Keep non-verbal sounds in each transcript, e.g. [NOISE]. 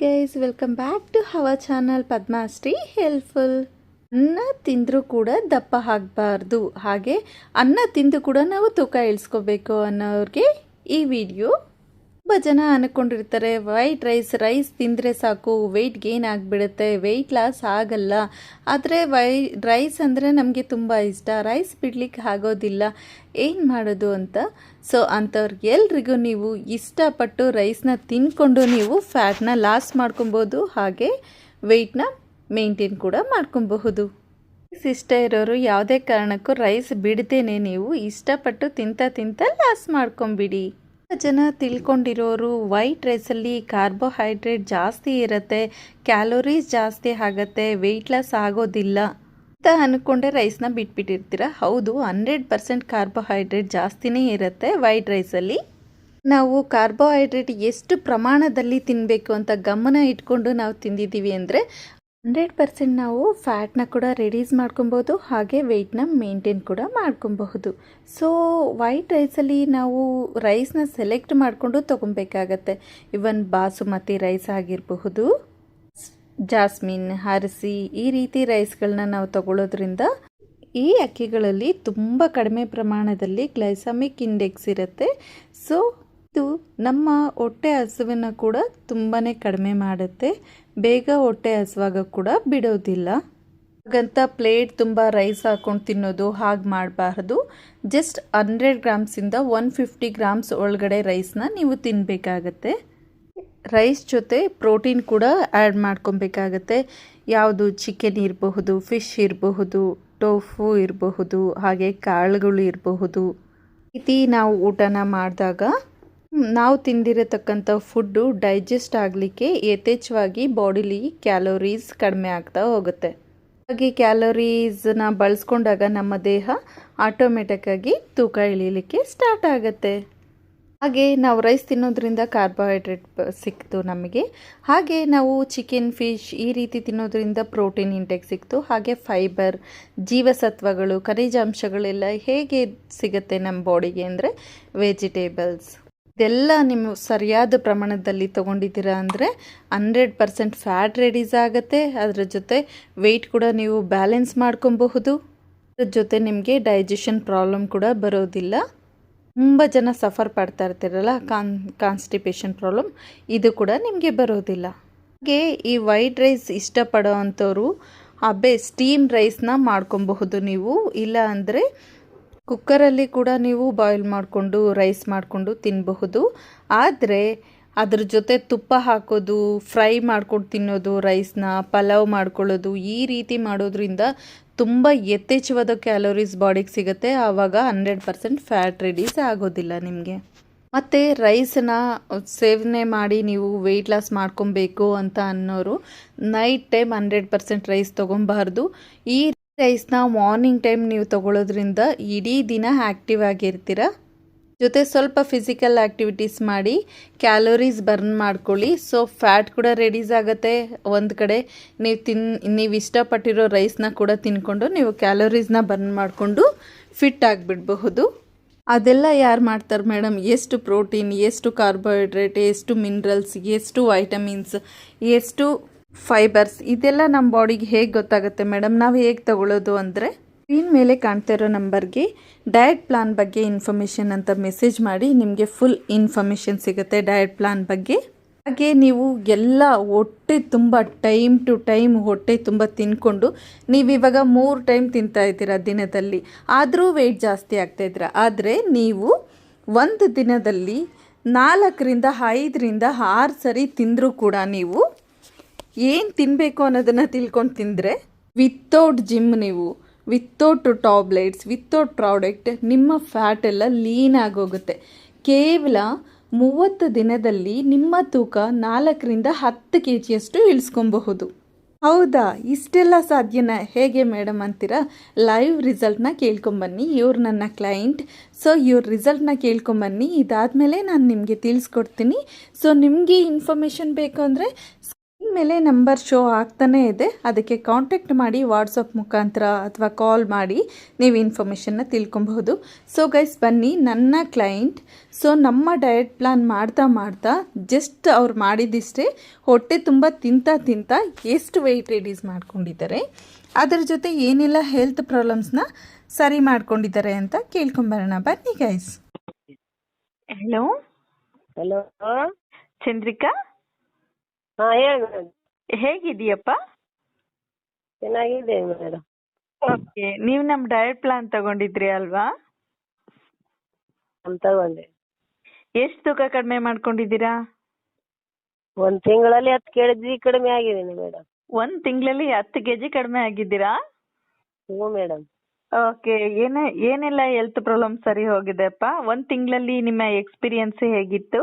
Guys welcome back to our channel Padmashri helpful ಅನ್ನ ತಿಂದರೂ ಕೂಡ ದಪ್ಪ ಆಗಬಾರ್ದು. ಹಾಗೆ ಅನ್ನ ತಿಂದು ಕೂಡ ನಾವು ತೂಕ ಇಳಿಸ್ಕೋಬೇಕು ಅನ್ನೋರಿಗೆ ಈ ವಿಡಿಯೋ ತುಂಬ ಜನ ಅನ್ಕೊಂಡಿರ್ತಾರೆ ವೈಟ್ ರೈಸ್ ರೈಸ್ ತಿಂದರೆ ಸಾಕು ವೆಯ್ಟ್ ಗೇನ್ ಆಗಿಬಿಡುತ್ತೆ ವೆಯ್ಟ್ ಲಾಸ್ ಆಗಲ್ಲ. ಆದರೆ ವೈ ರೈಸ್ ಅಂದರೆ ನಮಗೆ ತುಂಬ ಇಷ್ಟ. ರೈಸ್ ಬಿಡ್ಲಿಕ್ಕೆ ಆಗೋದಿಲ್ಲ. ಏನು ಮಾಡೋದು ಅಂತ? ಸೊ ಅಂಥವ್ರು ಎಲ್ರಿಗೂ ನೀವು ಇಷ್ಟಪಟ್ಟು ರೈಸ್ನ ತಿನ್ಕೊಂಡು ನೀವು ಫ್ಯಾಟ್ನ ಲಾಸ್ ಮಾಡ್ಕೊಬೋದು, ಹಾಗೆ ವೆಯ್ಟ್ನ ಮೇಂಟೈನ್ ಕೂಡ ಮಾಡ್ಕೊಬಹುದು. ಇಷ್ಟ ಇರೋರು ಯಾವುದೇ ಕಾರಣಕ್ಕೂ ರೈಸ್ ಬಿಡ್ದೇನೆ ನೀವು ಇಷ್ಟಪಟ್ಟು ತಿಂತ ತಿಂತ ಲಾಸ್ ಮಾಡ್ಕೊಂಬಿಡಿ. ಜನ ತಿಳ್ಕೊಂಡಿರೋರು ವೈಟ್ ರೈಸಲ್ಲಿ ಕಾರ್ಬೋಹೈಡ್ರೇಟ್ ಜಾಸ್ತಿ ಇರುತ್ತೆ ಕ್ಯಾಲೋರೀಸ್ ಜಾಸ್ತಿ ಆಗುತ್ತೆ ವೆಯ್ಟ್ ಲಾಸ್ ಆಗೋದಿಲ್ಲ ಅಂತ ಅಂದ್ಕೊಂಡೆ ರೈಸ್ನ ಬಿಟ್ಬಿಟ್ಟಿರ್ತೀರ? ಹೌದು ಹಂಡ್ರೆಡ್ ಪರ್ಸೆಂಟ್ ಕಾರ್ಬೋಹೈಡ್ರೇಟ್ ಜಾಸ್ತಿನೇ ಇರುತ್ತೆ ವೈಟ್ ರೈಸಲ್ಲಿ ನಾವು ಕಾರ್ಬೋಹೈಡ್ರೇಟ್ ಎಷ್ಟು ಪ್ರಮಾಣದಲ್ಲಿ ತಿನ್ನಬೇಕು ಅಂತ ಗಮನ ಇಟ್ಕೊಂಡು ನಾವು ತಿಂದಿದ್ದೀವಿ ಅಂದರೆ ಹಂಡ್ರೆಡ್ ಪರ್ಸೆಂಟ್ ನಾವು ಫ್ಯಾಟ್ನ ಕೂಡ ರೆಡ್ಯೂಸ್ ಮಾಡ್ಕೊಬೋದು ಹಾಗೆ ವೆಯ್ಟ್ನ ಮೇಂಟೈನ್ ಕೂಡ ಮಾಡ್ಕೊಬಹುದು. ಸೊ ವೈಟ್ ರೈಸಲ್ಲಿ ನಾವು ರೈಸ್ನ ಸೆಲೆಕ್ಟ್ ಮಾಡಿಕೊಂಡು ತೊಗೊಬೇಕಾಗತ್ತೆ. ಇವನ್ ಬಾಸುಮತಿ ರೈಸ್ ಆಗಿರಬಹುದು, ಜಾಸ್ಮಿನ್ ಹರಿಸಿ ಈ ರೀತಿ ರೈಸ್ಗಳನ್ನ ನಾವು ತಗೊಳ್ಳೋದ್ರಿಂದ ಈ ಅಕ್ಕಿಗಳಲ್ಲಿ ತುಂಬ ಕಡಿಮೆ ಪ್ರಮಾಣದಲ್ಲಿ ಗ್ಲೈಸಮಿಕ್ ಇಂಡೆಕ್ಸ್ ಇರುತ್ತೆ. ಸೊ ಇದು ನಮ್ಮ ಹೊಟ್ಟೆ ಹಸುವಿನ ಕೂಡ ತುಂಬಾ ಕಡಿಮೆ ಮಾಡುತ್ತೆ. ಬೇಗ ಹೊಟ್ಟೆ ಹಸುವಾಗ ಕೂಡ ಬಿಡೋದಿಲ್ಲ. ಹಾಗಂತ ಪ್ಲೇಟ್ ತುಂಬ ರೈಸ್ ಹಾಕೊಂಡು ತಿನ್ನೋದು ಹಾಗೆ ಮಾಡಬಾರ್ದು. ಜಸ್ಟ್ ಹಂಡ್ರೆಡ್ ಗ್ರಾಮ್ಸಿಂದ ಒನ್ ಫಿಫ್ಟಿ ಗ್ರಾಮ್ಸ್ ಒಳಗಡೆ ರೈಸ್ನ ನೀವು ತಿನ್ನಬೇಕಾಗತ್ತೆ ರೈಸ್ ಜೊತೆ ಪ್ರೋಟೀನ್ ಕೂಡ ಆ್ಯಡ್ ಮಾಡ್ಕೊಬೇಕಾಗತ್ತೆ. ಯಾವುದು ಚಿಕನ್ ಇರಬಹುದು, ಫಿಶ್ ಇರಬಹುದು, ಟೋಫು ಇರಬಹುದು, ಹಾಗೆ ಕಾಳುಗಳು ಇರಬಹುದು. ರೀತಿ ನಾವು ಊಟನ ಮಾಡಿದಾಗ ನಾವು ತಿಂದಿರತಕ್ಕಂಥ ಫುಡ್ಡು ಡೈಜೆಸ್ಟ್ ಆಗಲಿಕ್ಕೆ ಯಥೇಚ್ಛವಾಗಿ ಬಾಡಿಲಿ ಕ್ಯಾಲೋರೀಸ್ ಕಡಿಮೆ ಆಗ್ತಾ ಹೋಗುತ್ತೆ. ಹಾಗೆ ಕ್ಯಾಲೋರೀಸ್ನ ಬಳಸ್ಕೊಂಡಾಗ ನಮ್ಮ ದೇಹ ಆಟೋಮೆಟಿಕ್ಕಾಗಿ ತೂಕ ಇಳೀಲಿಕ್ಕೆ ಸ್ಟಾರ್ಟ್ ಆಗುತ್ತೆ. ಹಾಗೆ ನಾವು ರೈಸ್ ತಿನ್ನೋದ್ರಿಂದ ಕಾರ್ಬೋಹೈಡ್ರೇಟ್ ಸಿಕ್ತು ನಮಗೆ. ಹಾಗೆ ನಾವು ಚಿಕನ್, ಫಿಶ್ ಈ ರೀತಿ ತಿನ್ನೋದ್ರಿಂದ ಪ್ರೋಟೀನ್ ಇಂಟೆಕ್ ಸಿಕ್ತು. ಹಾಗೆ ಫೈಬರ್, ಜೀವಸತ್ವಗಳು, ಖನಿಜಾಂಶಗಳೆಲ್ಲ ಹೇಗೆ ಸಿಗುತ್ತೆ ನಮ್ಮ ಬಾಡಿಗೆ ಅಂದರೆ ವೆಜಿಟೇಬಲ್ಸ್. ಇದೆಲ್ಲ ನೀವು ಸರಿಯಾದ ಪ್ರಮಾಣದಲ್ಲಿ ತೊಗೊಂಡಿದ್ದೀರಾ ಅಂದರೆ ಹಂಡ್ರೆಡ್ ಪರ್ಸೆಂಟ್ ಫ್ಯಾಟ್ ರೆಡೀಸ್ ಆಗುತ್ತೆ. ಅದರ ಜೊತೆ ವೆಯ್ಟ್ ಕೂಡ ನೀವು ಬ್ಯಾಲೆನ್ಸ್ ಮಾಡ್ಕೊಬಹುದು. ಅದ್ರ ಜೊತೆ ನಿಮಗೆ ಡೈಜೆಷನ್ ಪ್ರಾಬ್ಲಮ್ ಕೂಡ ಬರೋದಿಲ್ಲ. ತುಂಬ ಜನ ಸಫರ್ ಪಡ್ತಾ ಇರ್ತೀರಲ್ಲ ಕಾನ್ ಕಾನ್ಸ್ಟಿಪೇಷನ್ ಪ್ರಾಬ್ಲಮ್ ಇದು ಕೂಡ ನಿಮಗೆ ಬರೋದಿಲ್ಲ. ಹಾಗೆ ಈ ವೈಟ್ ರೈಸ್ ಇಷ್ಟಪಡೋ ಅಂಥವ್ರು ಅಬ್ಬೆ ಸ್ಟೀಮ್ ರೈಸ್ನ ಮಾಡ್ಕೊಬಹುದು ನೀವು. ಇಲ್ಲ ಅಂದರೆ ಕುಕ್ಕರಲ್ಲಿ ಕೂಡ ನೀವು ಬಾಯ್ಲ್ ಮಾಡಿಕೊಂಡು, ರೈಸ್ ಮಾಡಿಕೊಂಡು ತಿನ್ನಬಹುದು ಆದರೆ ಅದ್ರ ಜೊತೆ ತುಪ್ಪ ಹಾಕೋದು, ಫ್ರೈ ಮಾಡ್ಕೊಂಡು ತಿನ್ನೋದು, ರೈಸ್ನ ಪಲಾವ್ ಮಾಡ್ಕೊಳ್ಳೋದು ಈ ರೀತಿ ಮಾಡೋದ್ರಿಂದ ತುಂಬ ಯಥೇಚ್ಛವಾದ ಕ್ಯಾಲೋರೀಸ್ ಬಾಡಿಗೆ ಸಿಗುತ್ತೆ. ಆವಾಗ ಹಂಡ್ರೆಡ್ ಪರ್ಸೆಂಟ್ ಫ್ಯಾಟ್ ರಿಲೀಸ್ ಆಗೋದಿಲ್ಲ ನಿಮಗೆ. ಮತ್ತು ರೈಸನ್ನ ಸೇವನೆ ಮಾಡಿ ನೀವು ವೆಯ್ಟ್ ಲಾಸ್ ಮಾಡ್ಕೊಬೇಕು ಅಂತ ಅನ್ನೋರು night time hundred percent rice ತೊಗೊಬಾರ್ದು ಈ ರೈಸ್ನ ಮಾರ್ನಿಂಗ್ ಟೈಮ್ ನೀವು ತಗೊಳ್ಳೋದ್ರಿಂದ ಇಡೀ ದಿನ ಆ್ಯಕ್ಟಿವ್ ಆಗಿರ್ತೀರ. ಜೊತೆ ಸ್ವಲ್ಪ ಫಿಸಿಕಲ್ ಆ್ಯಕ್ಟಿವಿಟೀಸ್ ಮಾಡಿ ಕ್ಯಾಲೋರೀಸ್ ಬರ್ನ್ ಮಾಡ್ಕೊಳ್ಳಿ. ಸೊ ಫ್ಯಾಟ್ ಕೂಡ ರೆಡ್ಯೂಸ್ ಆಗುತ್ತೆ. ಒಂದು ಕಡೆ ನೀವು ತಿನ್, ನೀವು ಇಷ್ಟಪಟ್ಟಿರೋ ರೈಸ್ನ ಕೂಡ ತಿನ್ಕೊಂಡು ನೀವು ಕ್ಯಾಲೋರೀಸ್ನ ಬರ್ನ್ ಮಾಡಿಕೊಂಡು ಫಿಟ್ ಆಗಿಬಿಡಬಹುದು. ಅದೆಲ್ಲ ಯಾರು ಮಾಡ್ತಾರೆ ಮೇಡಮ್ ಎಷ್ಟು ಪ್ರೋಟೀನ್ ಎಷ್ಟು ಕಾರ್ಬೋಹೈಡ್ರೇಟ್ ಎಷ್ಟು ಮಿನರಲ್ಸ್ ಎಷ್ಟು ವೈಟಮಿನ್ಸ್ ಎಷ್ಟು ಫೈಬರ್ಸ್, ಇದೆಲ್ಲ ನಮ್ಮ ಬಾಡಿಗೆ ಹೇಗೆ ಗೊತ್ತಾಗುತ್ತೆ ಮೇಡಮ್? ನಾವು ಹೇಗೆ ತಗೊಳ್ಳೋದು ಅಂದರೆ ಸ್ಕ್ರೀನ್ ಮೇಲೆ ಕಾಣ್ತಾ ಇರೋ ನಂಬರ್ಗೆ ಡಯಟ್ ಪ್ಲಾನ್ ಬಗ್ಗೆ ಇನ್ಫಾರ್ಮೇಷನ್ ಅಂತ ಮೆಸೇಜ್ ಮಾಡಿ ನಿಮಗೆ ಫುಲ್ ಇನ್ಫಾರ್ಮೇಷನ್ ಸಿಗುತ್ತೆ ಡಯಟ್ ಪ್ಲಾನ್ ಬಗ್ಗೆ. ಹಾಗೆ ನೀವು ಎಲ್ಲ ಹೊಟ್ಟೆ ತುಂಬ ಟೈಮ್ ಟು ಟೈಮ್ ಹೊಟ್ಟೆ ತುಂಬ ತಿನ್ಕೊಂಡು ನೀವು ಇವಾಗ ಮೂರು ಟೈಮ್ ತಿಂತಾ ಇದ್ದೀರಾ ದಿನದಲ್ಲಿ. ಆದರೂ ವೆಯ್ಟ್ ಜಾಸ್ತಿ ಆಗ್ತಾ ಇದ್ದೀರ. ಆದರೆ ನೀವು ಒಂದು ದಿನದಲ್ಲಿ ನಾಲ್ಕರಿಂದ ಐದರಿಂದ ಆರು ಸರಿ ತಿಂದರೂ ಕೂಡ ನೀವು ಏನು ತಿನ್ನಬೇಕು ಅನ್ನೋದನ್ನು ತಿಳ್ಕೊಂಡು ತಿಂದರೆ ವಿತೌಟ್ ಜಿಮ್ ನೀವು ವಿತೌಟ್ ಟಾಬ್ಲೆಟ್ಸ್ ವಿತೌಟ್ ಪ್ರಾಡಕ್ಟ್ ನಿಮ್ಮ ಫ್ಯಾಟ್ ಎಲ್ಲ ಲೀನ್ ಆಗೋಗುತ್ತೆ ಕೇವಲ ಮೂವತ್ತು ದಿನದಲ್ಲಿ ನಿಮ್ಮ ತೂಕ ನಾಲ್ಕರಿಂದ ಹತ್ತು ಕೆ ಜಿಯಷ್ಟು ಇಳಿಸ್ಕೊಬಹುದು. ಹೌದಾ? ಇಷ್ಟೆಲ್ಲ ಸಾಧ್ಯನಾ? ಹೇಗೆ ಮೇಡಮ್ ಅಂತೀರಾ? ಲೈವ್ ರಿಸಲ್ಟ್ನ ಕೇಳ್ಕೊಂಬನ್ನಿ. ಇವ್ರು ನನ್ನ ಕ್ಲೈಂಟ್ ಸೊ ಇವ್ರ ರಿಸಲ್ಟ್ನ ಕೇಳ್ಕೊಂಬನ್ನಿ. ಇದಾದಮೇಲೆ ನಾನು ನಿಮಗೆ ತಿಳಿಸ್ಕೊಡ್ತೀನಿ. ಸೊ ನಿಮಗೆ ಇನ್ಫಾರ್ಮೇಷನ್ ಬೇಕು ಅಂದರೆ ಮೇಲೆ ನಂಬರ್ ಶೋ ಆಗ್ತಾನೇ ಇದೆ. ಅದಕ್ಕೆ ಕಾಂಟ್ಯಾಕ್ಟ್ ಮಾಡಿ ವಾಟ್ಸಪ್ ಮುಖಾಂತರ ಅಥವಾ ಕಾಲ್ ಮಾಡಿ ನೀವು ಇನ್ಫಾರ್ಮೇಷನ್ನ ತಿಳ್ಕೊಬಹುದು. ಸೊ ಗೈಸ್ ಬನ್ನಿ ನನ್ನ ಕ್ಲೈಂಟ್ ಸೊ ನಮ್ಮ ಡಯಟ್ ಪ್ಲಾನ್ ಮಾಡ್ತಾ ಮಾಡ್ತಾ ಜಸ್ಟ್ ಅವ್ರು ಮಾಡಿದ್ದಿಷ್ಟೇ ಹೊಟ್ಟೆ ತುಂಬ ತಿಂತ ತಿಂತ ಎಷ್ಟು ವೆಯ್ಟ್ ರೆಡ್ಯೂಸ್ ಮಾಡ್ಕೊಂಡಿದ್ದಾರೆ. ಅದರ ಜೊತೆ ಏನೆಲ್ಲ ಹೆಲ್ತ್ ಪ್ರಾಬ್ಲಮ್ಸ್ನ ಸರಿ ಮಾಡ್ಕೊಂಡಿದ್ದಾರೆ ಅಂತ ಕೇಳ್ಕೊಂಬರೋಣ. ಬನ್ನಿ ಗೈಸ್ ಹಲೋ ಹಲೋ ಚಂದ್ರಿಕಾ ಹಾ ಹೇಳಿ ಮೇಡಮ್ ಹೇಗಿದೆಯಪ್ಪ ಚೆನ್ನಾಗಿದೆ ಮೇಡಮ್ ಓಕೆ ನೀವು ನಮ್ಮ ಡಯಟ್ ಪ್ಲಾನ್ ತಗೊಂಡಿದ್ರಿ ಅಲ್ವಾ? ಅಂತ ತಗೊಂಡೆ. ಎಷ್ಟು ತೂಕ ಕಡಿಮೆ ಮಾಡ್ಕೊಂಡಿದ್ದೀರಾ? ಒಂದ್ ತಿಂಗಳಲ್ಲಿ ಹತ್ತು ಕೆಜಿ ಕಡಿಮೆ ಆಗಿದ್ದೀನಿ ಮೇಡಮ್ ಒಂದ್ ತಿಂಗಳಲ್ಲಿ ಹತ್ತು ಕೆಜಿ ಕಡಿಮೆ ಆಗಿದ್ದೀರಾ? ಹ್ಞೂ ಮೇಡಮ್ ಓಕೆ ಏನ ಏನೆಲ್ಲ ಹೆಲ್ತ್ ಪ್ರಾಬ್ಲಮ್ ಸರಿ ಹೋಗಿದೆಪ್ಪ ಒಂದ್ ತಿಂಗಳಲ್ಲಿ ನಿಮ್ಮ ಎಕ್ಸ್ಪೀರಿಯನ್ಸ್ ಹೇಗಿತ್ತು?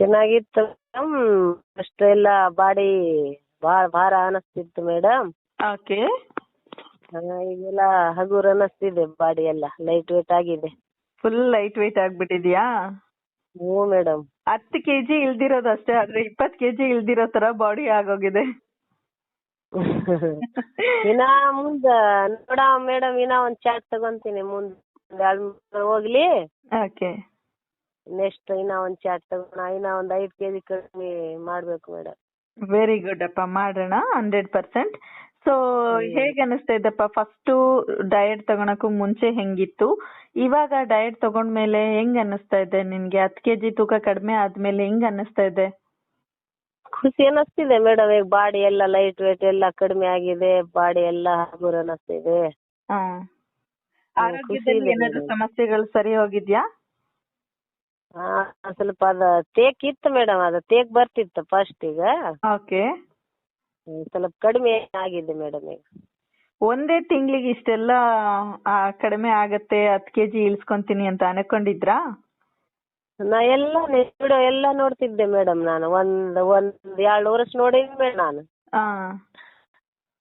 ಚೆನ್ನಾಗಿತ್ತು. ಮೇಡಮ್ ಅಷ್ಟೆಲ್ಲ ಬಾಡಿ ಭಾಳ ಭಾರ ಅನಿಸ್ತಿತ್ತು ಮೇಡಮ್ ಓಕೆ. ಈಗೆಲ್ಲ ಹಗುರ ಅನಿಸ್ತಿದೆ ಬಾಡಿ ಎಲ್ಲ ಲೈಟ್ ವೇಟ್ ಆಗಿದೆ. ಫುಲ್ ಲೈಟ್ ವೇಟ್ ಆಗ್ಬಿಟ್ಟಿದ್ಯಾ? ಹ್ಞೂ ಮೇಡಮ್ ಹತ್ತು ಕೆಜಿ ಇಳ್ದಿರೋದು ಅಷ್ಟೇ ಆದ್ರೆ ಇಪ್ಪತ್ತು ಕೆಜಿ ಇಳ್ದಿರೋ ತರ ಬಾಡಿ ಆಗೋಗಿದೆ. [LAUGHS] ಇನ್ನ ಮುಂದ ನೋಡ ಮೇಡಮ್ ಇನ್ನ ಒಂದ್ ಚಾಟ್ ತಗೊಂತೀನಿ ಮುಂದ್. ಒಂದ್ ಎರಡ್ ಮೂರ್ ಹೋಗ್ಲಿ. ಓಕೆ. ನೆಕ್ಸ್ಟ್ ಇನ್ನ ಒಂದ್ ಚಾಟ್ ತಗೋಣ ಇನ್ನ ಒಂದ್ ಐದ್ ಕೆಜಿ ಕಡಿಮೆ ಮಾಡ್ಬೇಕು ಮೇಡಮ್ ವೆರಿ ಗುಡ್ ಅಪ್ಪ ಮಾಡೋಣ ಹಂಡ್ರೆಡ್ ಪರ್ಸೆಂಟ್ ಸೊ ಹೇಗ್ ಅನಿಸ್ತಾ ಇದ್ದಪ್ಪ ಫಸ್ಟ್ ಡಯಟ್ ತಗೊಳಕ್ಕೂ ಮುಂಚೆ ಹೆಂಗಿತ್ತು? ಇವಾಗ ಡಯಟ್ ತಗೊಂಡ್ಮೇಲೆ ಹೆಂಗ್ ಅನಿಸ್ತಾ ಇದೆ ನಿನ್ಗೆ? ಹತ್ ಕೆಜಿ ತೂಕ ಕಡಿಮೆ ಆದ್ಮೇಲೆ ಹೆಂಗ್ ಅನಿಸ್ತಾ ಇದೆ? ಖುಷಿ ಅನ್ನಿಸ್ತಿದೆ ಮೇಡಮ್ ಈಗ ಬಾಡಿ ಎಲ್ಲ ಲೈಟ್ ವೇಟ್ ಎಲ್ಲ ಕಡಿಮೆ ಆಗಿದೆ ಬಾಡಿ ಎಲ್ಲ ಹಗುರ ಅನ್ನಿಸ್ತಿದೆ ಹಾ. ಆರೋಗ್ಯದಲ್ಲಿ ಖುಷಿ ಇದೆ ಏನಾದ್ರು madam. ಸಮಸ್ಯೆಗಳು ಸರಿ ಹೋಗಿದ್ಯಾ? ಆ, ಸ್ವಲ್ಪ ಅದ ತೇಕ್ ಇತ್ತು ಮೇಡಮ್ ಅದು ತೇಕ್ ಬರ್ತಿತ್ತು ಫಸ್ಟ್ ಈಗ. ಓಕೆ ಹ್ಮ್, ಸ್ವಲ್ಪ ಕಡಿಮೆ ಆಗಿದೆ ಮೇಡಮ್ ಈಗ. ಒಂದೇ ತಿಂಗಳಿಗೆ ಇಷ್ಟೆಲ್ಲ ಆ, ಕಡಿಮೆ ಆಗತ್ತೆ ಹತ್ತು ಕೆಜಿ ಇಳಿಸ್ಕೊಂತೀನಿ ಅಂತ ಅನ್ಕೊಂಡಿದ್ರಾ? ನಾ ಎಲ್ಲ ವಿಡಿಯೋ ಎಲ್ಲ ನೋಡ್ತಿದ್ದೆ ಮೇಡಮ್ ನಾನು. ಒಂದ್ ಒಂದ್ ಎರಡು ವರ್ಷ ನೋಡಿದ್ದೆ ನಾನು. ಆ.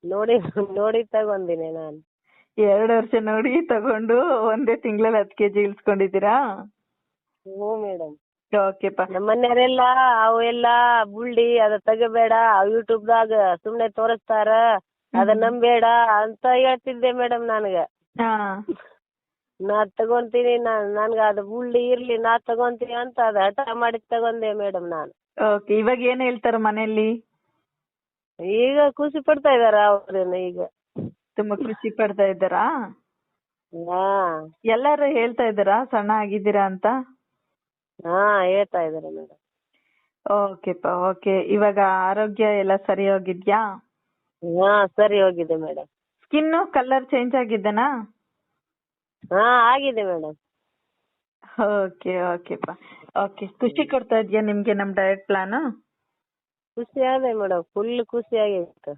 ನೋಡಿ ನೋಡಿ ತಗೊಂಡಿನಿ ನಾನು. ಎರಡು ವರ್ಷ ನೋಡಿ ತಗೊಂಡು ಒಂದೇ ತಿಂಗಳಲ್ಲಿ ಹತ್ತು ಕೆಜಿ ಇಳಿಸ್ಕೊಂಡಿದ್ದೀರಾ? ಹ್ಞೂ ಮೇಡಮ್. ಓಕೆಪ್ಪ. ನಮ್ಮ ಮನೆಯವರೆಲ್ಲ ಅವೆಲ್ಲ ಬುಳ್ಳಿ ಅದ ತೆಗಬೇಡ ಯೂಟ್ಯೂಬ್ದಾಗ ಸುಮ್ನೆ ತೋರಿಸ್ತಾರ ಅದ ನಂಬೇಡ ಅಂತ ಹೇಳ್ತಿದ್ದೆ ಮೇಡಮ್ ನನಗ. ನಾ ತಗೊಂತೀನಿ ನಾನ್ ನನ್ಗ ಅದು ಬುಳ್ಳಿ ಇರ್ಲಿ ನಾ ತಗೊಂತೀನಿ ಅಂತ ಅದ ಹಠ ಮಾಡಿ ತಗೊಂಡೆ ಮೇಡಮ್ ನಾನು. ಓಕೆ ಇವಾಗ ಏನ್ ಹೇಳ್ತಾರ ಮನೆಯಲ್ಲಿ? ಈಗ ಖುಷಿ ಪಡ್ತಾ ಇದಾರ ಅವ್ರೇನು ಈಗ. ತುಂಬಾ ಖುಷಿ ಪಡ್ತಾ ಇದ್ದಾರಾ? ಹಾ. ಎಲ್ಲಾರು ಹೇಳ್ತಾ ಇದ್ದಾರಾ ಸಣ್ಣ ಆಗಿದ್ದೀರಾ ಅಂತ? ಹಾ ಹೇಳ್ತಾ ಇದಾರೆ ಮೇಡಮ್ ಓಕೆಪ್ಪ ಓಕೆ ಇವಾಗ ಆರೋಗ್ಯ ಎಲ್ಲ ಸರಿ ಹೋಗಿದ್ಯಾ? ಹಾ ಸರಿ ಹೋಗಿದೆ ಮೇಡಮ್ ಸ್ಕಿನ್ ಕಲರ್ ಚೇಂಜ್ ಆಗಿದ್ದನಾ ಹಾ ಆಗಿದೆ ಮೇಡಮ್ ಓಕೆ ಓಕೆಪ್ಪ ಓಕೆ ಖುಷಿ ಕೊಡ್ತಾ ಇದೆಯಾ ನಿಮ್ಗೆ ನಮ್ ಡಯಟ್ ಪ್ಲಾನ್ ಖುಷಿ ಆದೆ ಮೇಡಮ್ ಫುಲ್ ಖುಷಿ ಆಗಿತ್ತು.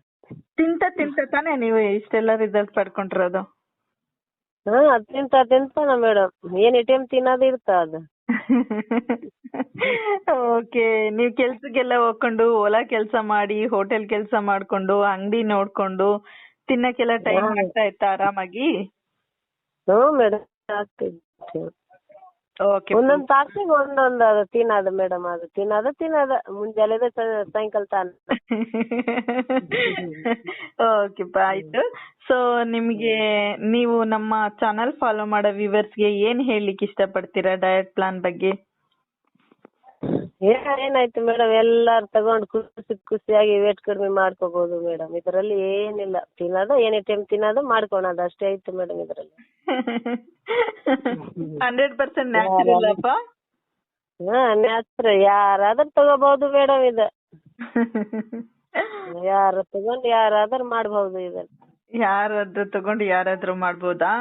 ತಿಂತ ತಿಂತ ತಾನೇ ನೀವು ಇಷ್ಟೆಲ್ಲ ರಿಸಲ್ಟ್ ಪಡ್ಕೊಂಡಿರೋದು? ಹಾ ತಿಂತ ತಿಂತಾನ ಮೇಡಮ್ ಏನ್ ಟೈಮ್ ತಿನ್ನೋದು ಇರ್ತ ಅದು. ಓಕೆ ನೀವ್ ಕೆಲ್ಸಕ್ಕೆಲ್ಲ ಹೋಗ್ಕೊಂಡು ಹೊಲ ಕೆಲ್ಸ ಮಾಡಿ ಹೋಟೆಲ್ ಕೆಲ್ಸ ಮಾಡ್ಕೊಂಡು ಅಂಗಡಿ ನೋಡ್ಕೊಂಡು ತಿನ್ನಕ್ಕೆಲ್ಲ ಟೈಮ್ ಹಾ. ಆಗ್ತಾ ಇತ್ತಾ ಆರಾಮಾಗಿ ಓಕೆ ಒಂದೊಂದ್ ತಾಸಿಗೆ ಒಂದೊಂದ್ ಅದು ತಿನ್ನೋದು ಮೇಡಮ್ ಅದು. ತಿನ್ನೋದು ತಿನ್ನೋದು. ಮುಂಜಾನೆ ಸಾಯಂಕಾಲ ತಾನ? [LAUGHS] ಓಕೆಪ್ಪ ಆಯ್ತು. ಸೊ ನಿಮ್ಗೆ ನೀವು ನಮ್ಮ ಚಾನೆಲ್ ಫಾಲೋ ಮಾಡೋ viewers ಗೆ ಏನ್ ಹೇಳ್ಲಿಕ್ಕೆ ಇಷ್ಟಪಡ್ತೀರಾ ಡಯಟ್ ಪ್ಲಾನ್ ಬಗ್ಗೆ? ಏನ್ ಏನಾಯ್ತು ಮೇಡಮ್ ಎಲ್ಲಾರು ತಗೊಂಡ್ ಖುಷಿ ಖುಷಿಯಾಗಿ ವೇಟ್ ಕಡಿಮೆ ಮಾಡ್ಕೋಬಹುದು ಮೇಡಮ್ ಇದರಲ್ಲಿ ಏನಿಲ್ಲ. ತಿನ್ನೋದು ಎನಿ ಟೈಮ್ ತಿನ್ನೋದು ಮಾಡ್ಕೊಳೋದು. ಅಷ್ಟೇ ಐತೆ ಮೇಡಮ್ ಇದರಲ್ಲಿ. ಹಂಡ್ರೆಡ್ ಪರ್ಸೆಂಟ್ ನ್ಯಾಚುರಲ್ ಅಪ್ಪ ಹಾ ನ್ಯಾಚುರ ಯಾರಾದ್ರೂ ತಗೋಬಹುದು ಮೇಡಮ್ ಇದ. [LAUGHS] ಯಾರು ತಗೊಂಡ್ ಯಾರಾದ್ರೂ ಮಾಡ್ಬೋದು ಇದನ್ನ. ಯಾರಾದ್ರೂ ತಗೊಂಡು ಯಾರಾದ್ರೂ ಮಾಡ್ಬೋದಾ?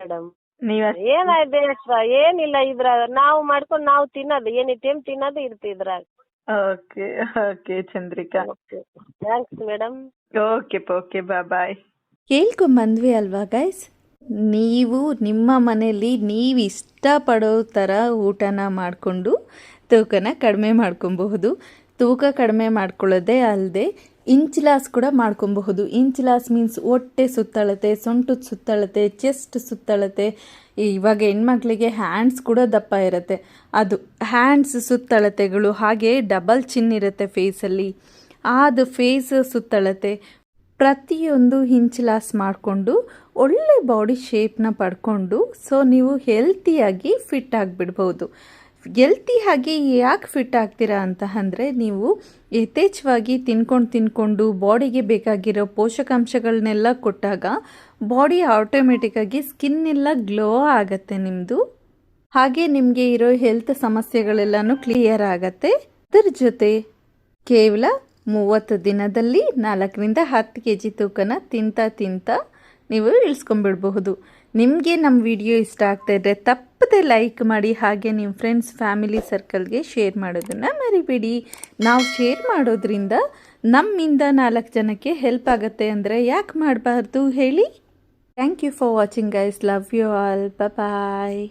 ಮೇಡಮ್ ನೀವ್ ಏನಾಯ್ತು extra? ಏನಿಲ್ಲ ಇದ್ರಾಗ ನಾವು ಮಾಡ್ಕೊಂಡು ನಾವು ತಿನ್ನೋದು ಎನಿ ಟೈಮ್ ತಿನ್ನೋದು ಇರ್ತಿ ಇದ್ರಾಗ. Okay okay Chandrika. Thanks madam okay okay ಬಾ ಬಾಯ್. ಕೇಳ್ಕೊಂಬಂದ್ವಿ ಅಲ್ವಾ ಗೈಸ್? ನೀವು ನಿಮ್ಮ ಮನೆಯಲ್ಲಿ ನೀವು ಇಷ್ಟಪಡೋ ಥರ ಊಟನ ಮಾಡಿಕೊಂಡು ತೂಕನ ಕಡಿಮೆ ಮಾಡ್ಕೊಬಹುದು. ತೂಕ ಕಡಿಮೆ ಮಾಡ್ಕೊಳ್ಳೋದೇ ಅಲ್ಲದೆ ಇಂಚ್ಲಾಸ್ ಕೂಡ ಮಾಡ್ಕೊಬಹುದು. ಇಂಚಿಲಾಸ್ ಮೀನ್ಸ್ ಹೊಟ್ಟೆ ಸುತ್ತಳತೆ, ಸೊಂಟದ ಸುತ್ತಳತೆ ಚೆಸ್ಟ್ ಸುತ್ತಳತೆ. ಇವಾಗ ಹೆಣ್ಮಕ್ಳಿಗೆ ಹ್ಯಾಂಡ್ಸ್ ಕೂಡ ದಪ್ಪ ಇರುತ್ತೆ. ಅದು ಹ್ಯಾಂಡ್ಸ್ ಸುತ್ತಳತೆಗಳು, ಹಾಗೆ ಡಬಲ್ ಚಿನ್ ಇರುತ್ತೆ ಫೇಸಲ್ಲಿ ಅದು ಫೇಸ್ ಸುತ್ತಳತೆ. ಪ್ರತಿಯೊಂದು ಇಂಚಿಲಾಸ್ ಲಾಸ್ ಮಾಡಿಕೊಂಡು ಒಳ್ಳೆ ಬಾಡಿ ಶೇಪ್ನ ಪಡ್ಕೊಂಡು ಸೊ ನೀವು ಹೆಲ್ತಿಯಾಗಿ ಫಿಟ್ ಆಗಿಬಿಡ್ಬೋದು ಹೆಲ್ತಿಯಾಗಿ ಯಾಕೆ ಫಿಟ್ ಆಗ್ತೀರಾ ಅಂತ ಅಂದರೆ ನೀವು ಯಥೇಚ್ಛವಾಗಿ ತಿನ್ಕೊಂಡು ತಿನ್ಕೊಂಡು ಬಾಡಿಗೆ ಬೇಕಾಗಿರೋ ಪೋಷಕಾಂಶಗಳನ್ನೆಲ್ಲ ಕೊಟ್ಟಾಗ ಬಾಡಿ ಆಟೋಮೆಟಿಕ್ಕಾಗಿ ಸ್ಕಿನ್ ಎಲ್ಲ ಗ್ಲೋ ಆಗುತ್ತೆ ನಿಮ್ಮದು ಹಾಗೆ ನಿಮಗೆ ಇರೋ ಹೆಲ್ತ್ ಸಮಸ್ಯೆಗಳೆಲ್ಲನೂ ಕ್ಲಿಯರ್ ಆಗತ್ತೆ. ಅದರ ಜೊತೆ ಕೇವಲ ಮೂವತ್ತು ದಿನದಲ್ಲಿ ನಾಲ್ಕರಿಂದ ಹತ್ತು ಕೆ ಜಿ ತೂಕನ ತಿಂತ ತಿಂತ ನೀವು ಇಳಿಸ್ಕೊಂಬಿಡ್ಬಹುದು ನಿಮಗೆ ನಮ್ಮ ವಿಡಿಯೋ ಇಷ್ಟ ಆಗ್ತಾ ಇದ್ದರೆ ತಪ್ಪದೆ ಲೈಕ್ ಮಾಡಿ ಹಾಗೆ ನಿಮ್ಮ ಫ್ರೆಂಡ್ಸ್ ಫ್ಯಾಮಿಲಿ ಸರ್ಕಲ್ಗೆ ಶೇರ್ ಮಾಡೋದನ್ನು ಮರಿಬೇಡಿ. ನಾವು ಶೇರ್ ಮಾಡೋದ್ರಿಂದ ನಮ್ಮಿಂದ ನಾಲ್ಕು ಜನಕ್ಕೆ ಹೆಲ್ಪ್ ಆಗುತ್ತೆ ಅಂದರೆ ಯಾಕೆ ಮಾಡಬಾರ್ದು ಹೇಳಿ? Thank you for watching guys love you all bye